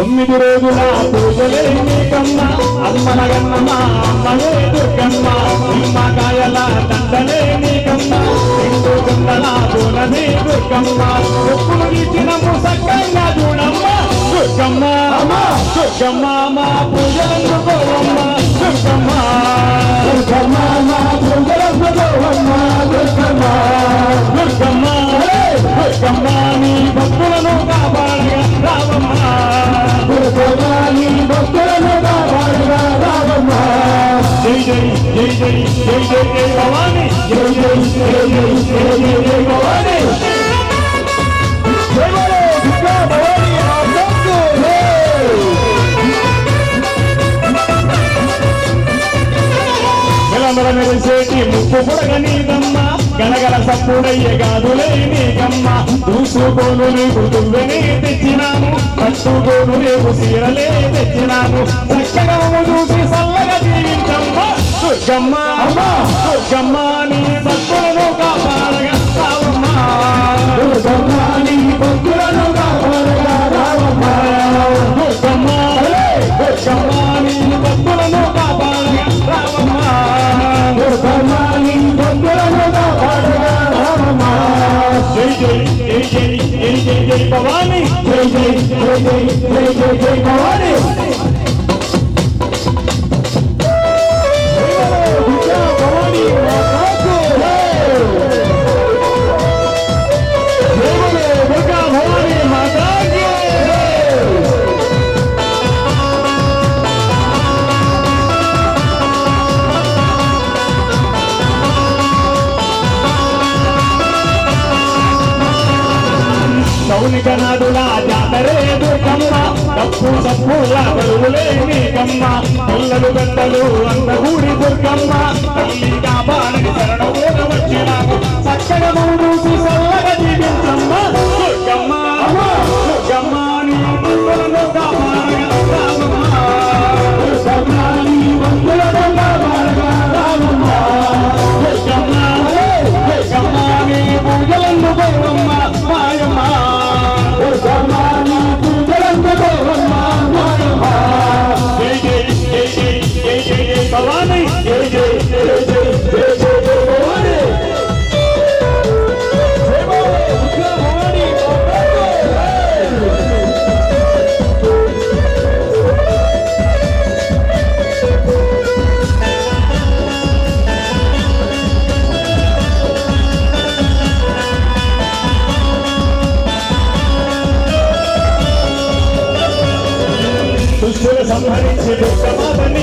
తొమ్మిది రోజుల పూజలే నీకమ్మ అమ్మన గన్నమ్మ అమ్మనే దుర్గమ్మ. నిమ్మకాయల దండలే నీకమ్మ రెండు గుండల పూలనే దుర్గమ్మ. ఇచ్చిన దుర్గమ్మ దుర్గమ్మ మా దుర్గమ్మ దుర్గమ్మ. జై జై జై జై జై భవాని జై జై జై జై జై జై జై భవాని జై దుర్గా భవాని మెరిసేటి ముప్పు నీదమ్మ సప్పుడయ్యే గాదులే నీకమ్మ నీకు దువ్వెనే తెచ్చినాము పట్టుకోను సీరలే తెచ్చినాము చక్కగా చూసి సల్లగా జీవించాము దుర్గమ్మ దుర్గమ్మ నీ భక్తులను కాపాడగా రావమ్మ దుర్గమ్మ నీ భక్తులను కాపాడగా రావమ్మ దుర్గమ్మ దుర్గమ్మ నీ భక్తులను కాపాడగా రావమ్మ దుర్గమ్మ నీ భక్తులను కాపాడగా రావమ్మ జై జై జై జై జై జై జై భవాని. జై జై జై జై జై జై భవాని. సౌనిక నదుల జాతరే దుర్గమ్మ. తప్పు తప్పుల బరువులే నీకమ్మ పిల్లలు గంటలు అందగూడి దుర్గమ్మ. తల్లి కాపాడని శరణము దుష్టులు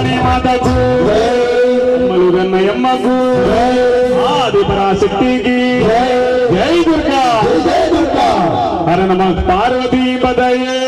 భవాని మాతకు. మలుగన్నయమ్మకు. ఆది పరాశక్తికి జై దుర్గా. హర నమ పార్వతీ పదయే.